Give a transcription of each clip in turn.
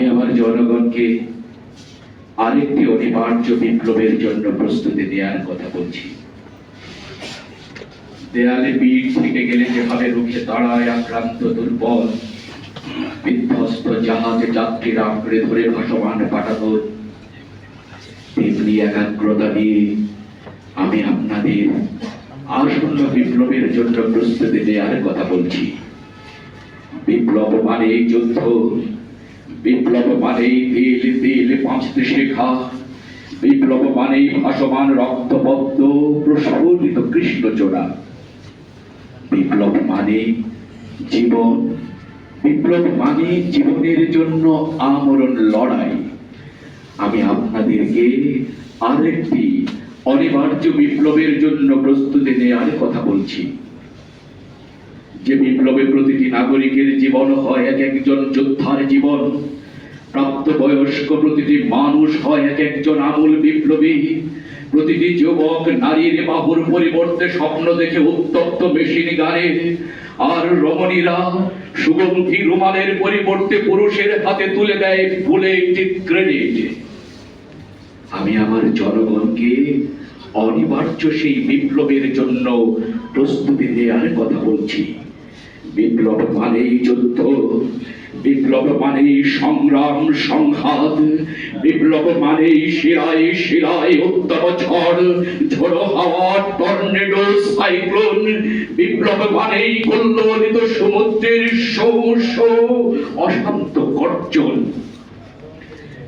আমি আমার জনগণকে আরেকটি অনিবার্য বিপ্লবের জন্য প্রস্তুতি নেওয়ার কথা বলছি। দেয়ালে পিঠ থেকে গেলে যেভাবে রুখে দাঁড়ায় আক্রান্ত দুর্বল, বিধ্বস্ত জাহাজে যাত্রীরা আঁকড়ে ধরে ভাসমান পাঠানো, তেমনি একাগ্রতা নিয়ে আমি আপনাদের আসন্ন বিপ্লবের জন্য প্রস্তুতি নেওয়ার কথা বলছি। বিপ্লব মানেই যুদ্ধ বিপ্লব মানেই তেল তেল পাঁচতে শেখা। বিপ্লব মানেই ভাসমান রক্তবদ্ধ, প্রস্ফুটিত কৃষ্ণচূড়া বিপ্লব মানে জীবন। বিপ্লব মানে জীবনের জন্য আমরণ লড়াই। আমি আপনাদেরকে আরেকটি অনিবার্য বিপ্লবের জন্য প্রস্তুতি নেওয়ার কথা বলছি। যে বিপ্লবে প্রতিটি নাগরিকের জীবন হয় এক একজন যোদ্ধার জীবন। প্রাপ্ত বয়স্ক প্রতিটি মানুষ হয় এক একজন আমূল বিপ্লবী। প্রতিটি যুবক নারীর বাহুর পরিবর্তে স্বপ্ন দেখে উত্তপ্ত মেশিন গানের আর রমণীরা সুগন্ধি রুমালের পরিবর্তে পুরুষের হাতে তুলে দেয় ফুলে একটি ক্রেডিট আমি আমার জনগণকে অনিবার্য সেই বিপ্লবের জন্য প্রস্তুতি নেওয়ার কথা বলছি। বিপ্লব মানেই যুদ্ধ, বিপ্লব মানেই সংগ্রাম, সংঘাত, বিপ্লব মানেই শিরায় শিরায় উত্তর ঝড়, ঝোড়ো হাওয়া, টর্নেডো, সাইক্লোন, বিপ্লব মানেই কল্লোলিত সমুদ্রের শো অশান্ত গর্জন।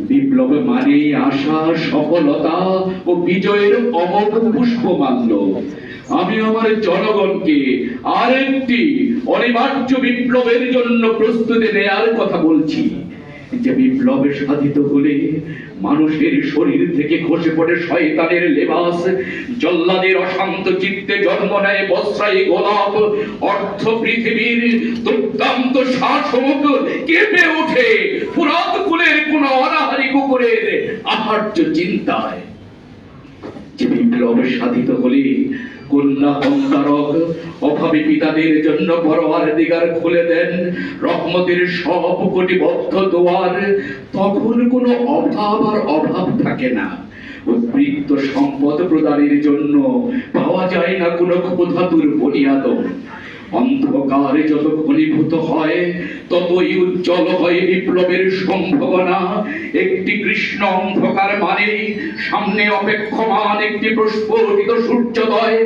বিপ্লব মানেই আশা, সফলতা ও বিজয়ের অমোঘ পুষ্পমাল্য। আমি আমার জনগণকে আরেকটি অনিবার্য বিপ্লবের জন্য প্রস্তুতি নেয়ার কথা বলছি। যে বিপ্লবে সাধিত হলে মানুষের শরীর থেকে খসে পড়ে শয়তানের লেবাস, জল্লাদের অশান্ত চিত্তে জন্ম নেয় বস্রাই গোলাপ, অর্থ পৃথিবীর দুর্দান্ত শাসক কেঁপে ওঠে ফুরাত কুলের কোন অনাহারি কুকুরের আহার্য চিন্তায়। যে বিপ্লব সাধিত হলে কন্যা পিতাদের জন্য দিগার খুলে দেন। রহমতের সব কোটিবদ্ধ দোয়ার। তখন কোনো অভাব আর অভাব থাকে না। উদ্বৃত্ত সম্পদ প্রদানের জন্য পাওয়া যায় না কোনো ক্ষুধাতুর বনিয়াদ অন্ধকারে যত ঘনীভূত হয়, ততই উজ্জ্বল হয় বিপ্লবের সম্ভাবনা। একটি কৃষ্ণ অন্ধকার মানে সামনে অপেক্ষমান একটি প্রস্ফুটিত সূর্যোদয়,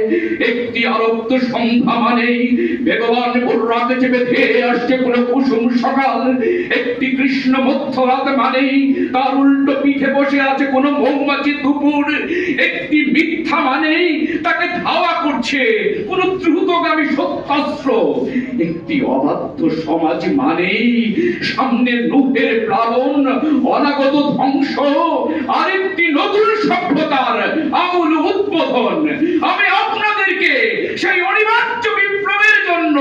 একটি আরক্ত সন্ধ্যা মানে বেগবান ভোররাত চেপে ধেয়ে আসছে কোনো কুসুম সকাল। একটি কৃষ্ণ মধ্যরাত মানেই তার উল্টো পিঠে বসে আছে কোনো মৌমাছি দুপুর। একটি মিথ্যা মানেই তাকে ধাওয়া করছে কোন দ্রুতগামী সত্যাস্ত্র একটি অবাধ্য সমাজ মানেই সামনে নুহের প্লাবন, অনাগত ধ্বংস, আরেকটি নতুন সভ্যতার আমূল উদ্বোধন। আমি আপনাদেরকে সেই অনিবার্য বিপ্লবের জন্য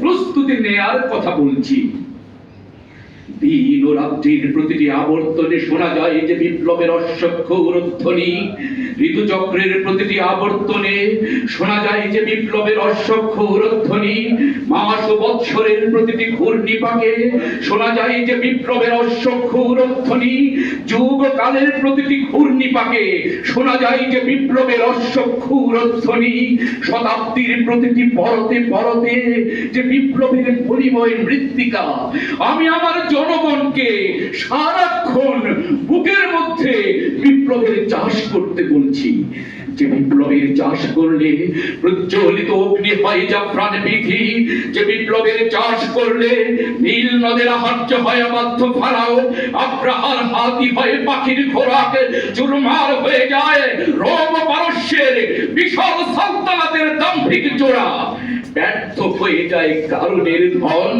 প্রস্তুতি নেয়ার কথা বলছি। দিন ও রাত্রির প্রতিটি আবর্তনে শোনা যায় যে বিপ্লবের অশ্বক্ষ উরধ্বনি ঋতুচক্রের প্রতিটি আবর্তনে শোনা যায় যে বিপ্লবের অশ্বক্ষ উরধ্বনি মাস ও বৎসরের প্রতিটি ঘূর্ণিপাকে শোনা যায় যে বিপ্লবের অশ্বক্ষ উরধ্বনি যুগ কালের প্রতিটি ঘূর্ণিপাকে শোনা যায় যে বিপ্লবের অশ্বক্ষ উরধ্বনি শতাব্দীর প্রতিটি পরতে পরতে যে বিপ্লবের পরিময় মৃত্তিকা, আমি আমার জনগণকে সারাক্ষণ বুকের মধ্যে বিপ্লবের চাষ করতে বলছি। যে বিপ্লবের চাষ করলে প্রজ্বলিত অগ্নি হয় যা প্রাণ বিধি যে বিপ্লবের চাষ করলে নীল নদের আহার্য হয় অবাধ্য ফারাও। আব্রাহার হাতি হয় পাখির খোরাক, চুরমার হয়ে যায় রোম পারস্যের বিশাল সালতানাতের দাম্ভিক জোড়া। ব্যর্থ হয়ে যায় কারণের ধন,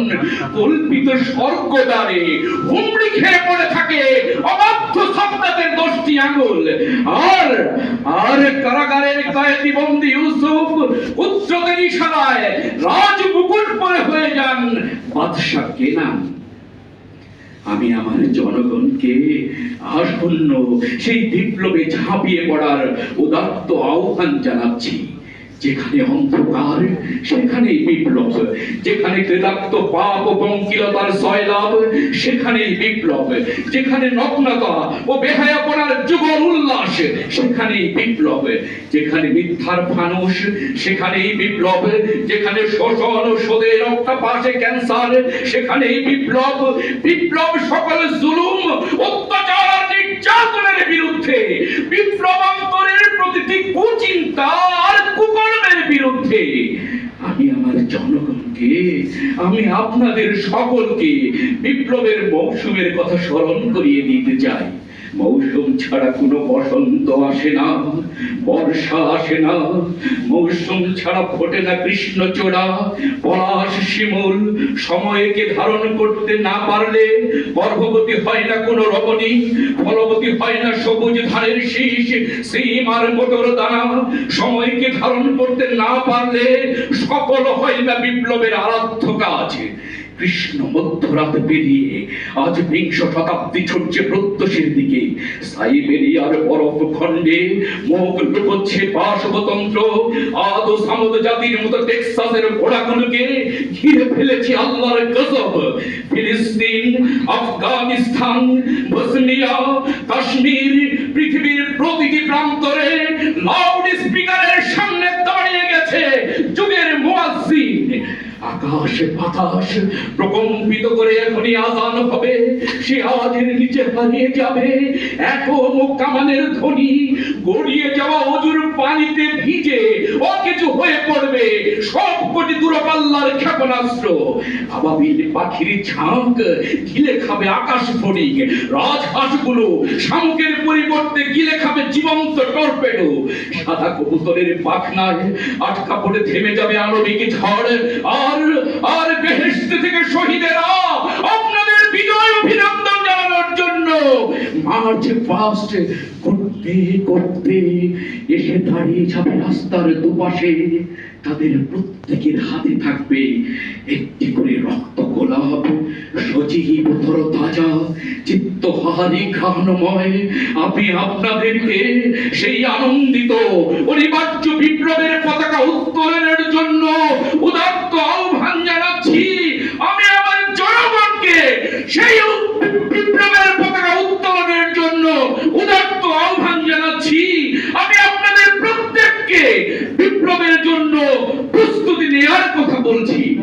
কল্পিত স্বর্গদ্বারে। হুমড়ি খেয়ে পড়ে থাকে অবাধ্য সত্তাদের দশটি আঙুল। আর আর কারাগারের কয়েদি বন্দি ইউসুফ উচ্চদের ইশারায় রাজ মুকুট পরে হয়ে যান বাদশাহ কেনান। আমি আমার জনগণকে আসন্ন সেই বিপ্লবে ঝাঁপিয়ে পড়ার উদাত্ত আহ্বান জানাচ্ছি। যেখানে অন্ধকার, সেখানেই বিপ্লব। যেখানে ক্রেতাক্ত পাপ ও পঙ্কিলতার সয়লাভ সেখানেই বিপ্লব। যেখানে নগ্নতা ও বেহায়াপনার যুগল উল্লাস, সেখানেই বিপ্লব। যেখানে মিথ্যার ফানুষ, সেখানেই বিপ্লব। যেখানে শোষণ ও সোদের রক্তা পাশে ক্যান্সার, সেখানেই বিপ্লব। বিপ্লব সকল জুলুম, অত্যাচার নির্যাতনের বিরুদ্ধে। বিপ্লবান্তরের প্রতিটি কুচিন্তা আর কুকর্মের বিরুদ্ধে আমি আমার জনগণকে আমি আপনাদের সকলকে বিপ্লবের মৌসুমের কথা স্মরণ করিয়ে দিতে চাই। মৌসুম ছাড়া কোনো বসন্ত আসে না, বর্ষা আসে না, মৌসুম ছাড়া ফোটে না কৃষ্ণচূড়া, পলাশ শিমুল। সময়কে ধারণ করতে না পারলে গর্ভবতী হয় না কোনো রমণী, ফলবতী হয় না সবুজ ধানের শীষ, সিম আর মোটর দানা। সময়কে ধারণ করতে না পারলে সকল হয় না বিপ্লবের আরাধ্য কাজ। কৃষ্ণ মধ্যরাত পেরিয়ে আজ বিংশ শতাব্দী ছুটছে প্রত্যুষের দিকে। সাইবেরিয়ার বরফ খণ্ডে মুখ লুকোচ্ছে পাশবতন্ত্র আদ সামদ জাতির মতো টেক্সাসের ঘোড়াগুলোকে ঘিরে ফেলেছে আল্লাহর গজব। ফিলিস্তিন, আফগানিস্তান, বসনিয়া, কাশ্মীর, পৃথিবীর প্রতিটি প্রান্তরে লাউড স্পিকারের সামনে আকাশ, বাতাস, প্রকম্পিত করে এখনই আজান হবে। সে আজের নিচে হারিয়ে যাবে। এক কামানের ধ্বনি গড়িয়ে যাওয়া অজুর পানিতে ভিজে ও কিছু হয়ে পড়বে সব কোটি দূরপাল্লার ক্ষেপণাস্ত্র। আবাবিল পাখির ঝাঁক গিলে খাবে আকাশ ফড়িং রাজহাঁসগুলো শামুকের পরিবর্তে গিলে খাবে জীবন্ত টর্পেডো। সাদা কবুতরের পাখনায় আটকা পড়ে থেমে যাবে আণবিক ঝড়। আর আর বেহেস্ত থেকে শহীদেরা আপনাদের বিজয় অভিনন্দন জানানোর জন্য মার্চ ফার্স্ট করতে করতে এসে দাঁড়িয়ে যাবে রাস্তার দুপাশে। তাদের প্রত্যেকের হাতে থাকবে একটি করে রক্ত গোলাপ, সজীব তর তাজা চিত্ত হারি ঘ্রাণময়। আমি আপনাদেরকে সেই আনন্দিত, অনিবার্য বিপ্লবের পতাকা উত্তোলনের জন্য বলছি